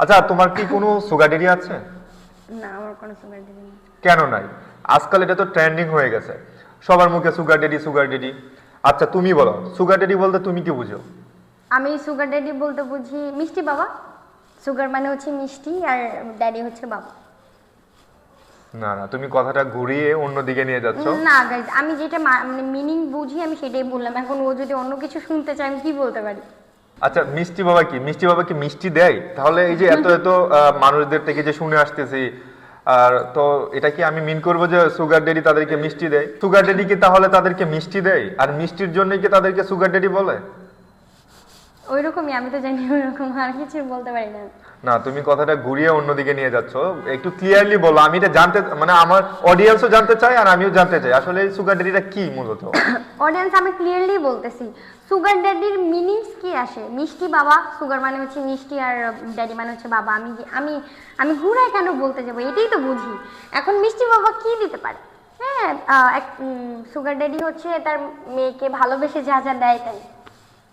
আচ্ছা তোমার কি কোনো সুগার ডেডি আছে? না আমার কোনো সুগার ডেডি নেই। কেন নাই? আজকাল এটা তো ট্রেন্ডিং হয়ে গেছে। সবার মুখে সুগার ডেডি সুগার ডেডি আচ্ছা তুমি বলো সুগার ডেডি বলতে তুমি কি বুঝো? আমি সুগার ড্যাডি বলতে বুঝি মিষ্টি বাবা। সুগার মানে হচ্ছে মিষ্টি আর ড্যাডি হচ্ছে বাবা। না না তুমি কথাটা ঘুরিয়ে অন্যদিকে নিয়ে যাচ্ছ। না গাইজ আমি যেটা মানে মিনিং বুঝি আমি সেটাই বললাম। এখন ও যদি অন্য কিছু শুনতে চায় আমি কি বলতে পারি? আচ্ছা মিষ্টি বাবা কি? মিষ্টি বাবা কি মিষ্টি দেয়? তাহলে এই যে এত এত আহ, মানুষদের থেকে যে শুনে আসতেছি আর তো এটা কি আমি মিন করব যে সুগার ডেডি তাদেরকে মিষ্টি দেয়? সুগার ডেডি কি তাহলে তাদেরকে মিষ্টি দেয়? আর মিষ্টির জন্য কি তাদেরকে সুগার ডেডি বলে? ওই রকমই আমি তো জানি ওই রকম আর কিছু বলতে পারি না। না তুমি কথাটা ঘুরিয়ে অন্যদিকে নিয়ে যাচ্ছ। একটু ক্লিয়ারলি বলো আমি এটা জানতে মানে আমার অডিয়েন্সও জানতে চাই আর আমিও জানতে চাই। আসলে সুগার ডেডিটা কি মূলত? অডিয়েন্স আমি ক্লিয়ারলি বলতেছি সুগার ড্যাডির মিনিংস কি আসে? মিষ্টি বাবা সুগার মানে হচ্ছে মিষ্টি আর ড্যাডি মানে হচ্ছে বাবা। আমি আমি আমি ঘুরায় কেন বলতে যাব? এটাই তো বুঝি। এখন মিষ্টি বাবা কি দিতে পারে? হ্যাঁ সুগার ড্যাডি হচ্ছে তার মেয়েকে ভালোবেসে যা যা দেয় তাই।